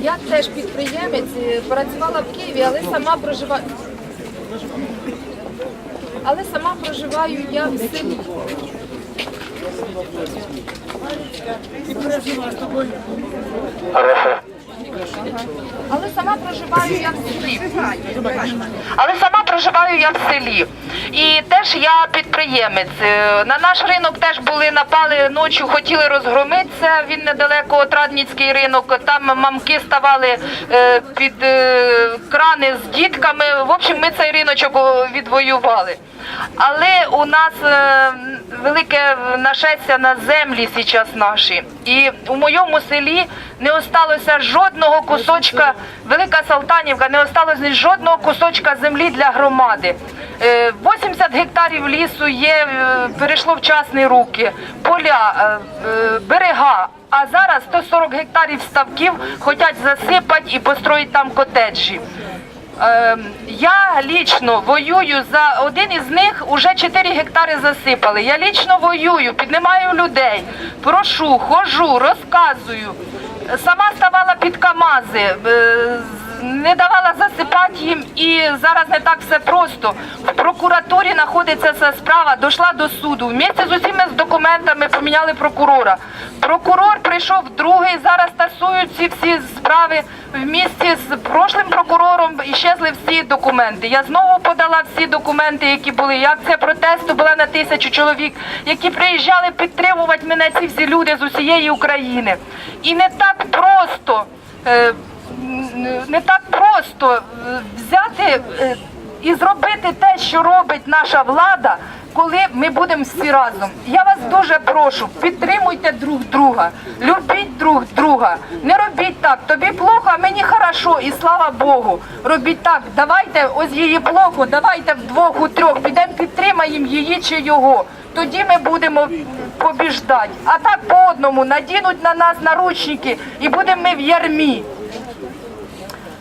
Я теж підприємець, е, працювала в Києві, але сама проживаю. Але сама проживаю я в селі. Але сама проживаю я в селі. Але сама проживаю я в селі. І теж я підприємець. Е, На наш ринок теж були напали ночі, хотіли розгромитися. Він недалеко Отрадницький ринок. Там мамки ставали е, під е, крани з дітками. В общем, ми цей риночок відвоювали. Але у нас велике нашестя на землі зараз наші. І у моєму селі не осталося жодного кусочка, велика Салтанівка, не осталося жодного кусочка землі для громади. Е, 80 гектарів лісу є, е, перейшло в частні руки, поля, е, е, берега. А зараз 140 гектарів ставків хочуть засипати і построїти там котеджі. Е, Я лічно воюю за один із них уже 4 гектари засипали. Я лічно воюю, піднімаю людей, прошу, хожу, розказую. Сама ставала під КАМАЗи, е, не давала засипати їм, і зараз не так все просто. В прокуратурі знаходиться ця справа, дійшла до суду. Вместе з усіма з документами поміняли прокурора. Прокурор прийшов другий, зараз тасують ці всі справи в місті з прошлим прокурором. Іщезли всі документи. Я знову подала всі документи, які були. І Акція протесту була на тисячу чоловік, які приїжджали підтримувати мене. Ці всі люди з усієї України. І не так просто. Не так просто е, взяти е, і зробити те, що робить наша влада, коли ми будемо всі разом. Я вас дуже прошу, підтримуйте друг друга, любіть друг друга. Не робіть так. Тобі плохо, а мені хорошо, і слава Богу. Робіть так. Давайте ось її плохо, давайте вдвох, у трьох підемо підтримаємо її чи його. Тоді ми будемо побіждати. А так по одному надінуть на нас наручники і будемо ми в ярмі.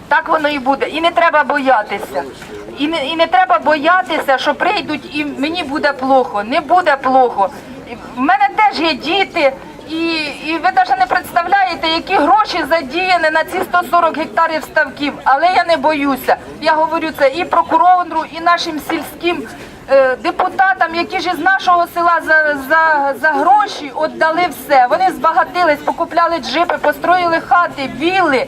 Так воно і буде. І не треба боятися. І не, і не треба боятися, що прийдуть і мені буде плохо. Не буде плохо. В мене теж є діти, і, і ви навіть не представляєте, які гроші задіяні на ці 140 гектарів ставків. Але я не боюся. Я говорю це і прокурору, і нашим сільським е, депутатам, які ж із нашого села за, за, за гроші віддали все. Вони збагатились, покупляли джипи, построїли хати, вілли.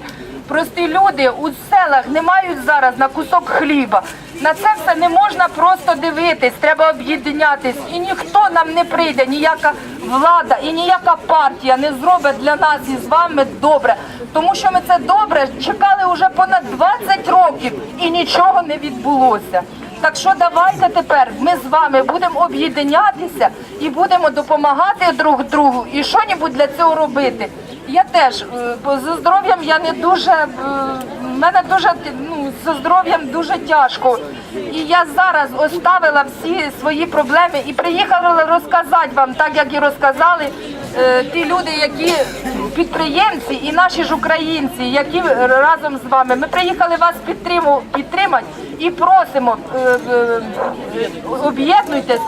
Прості люди у селах не мають зараз на кусок хліба. На це все не можна просто дивитись, треба об'єднатись. І ніхто нам не прийде, ніяка влада і ніяка партія не зробить для нас і з вами добре. Тому що ми це добре чекали вже понад 20 років і нічого не відбулося. Так що давайте тепер ми з вами будемо об'єднатися і будемо допомагати друг другу і що-небудь для цього робити. Я теж е, зі здоров'ям я не дуже е, мене дуже ну за здоров'ям дуже тяжко. І я зараз оставила всі свої проблеми і приїхала розказати вам, так як і розказали е, ті люди, які підприємці і наші ж українці, які разом з вами. Ми приїхали вас підтримати і просимо е, е, об'єднуйтесь,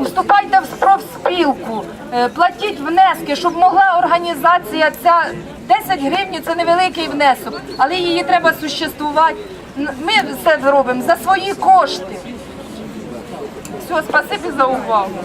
вступайте в профспілку, е, платіть внески, щоб могла організація ця 10 гривень це невеликий внесок, але її треба существувати. Ми все зробимо за свої кошти. Все, спасибі за увагу.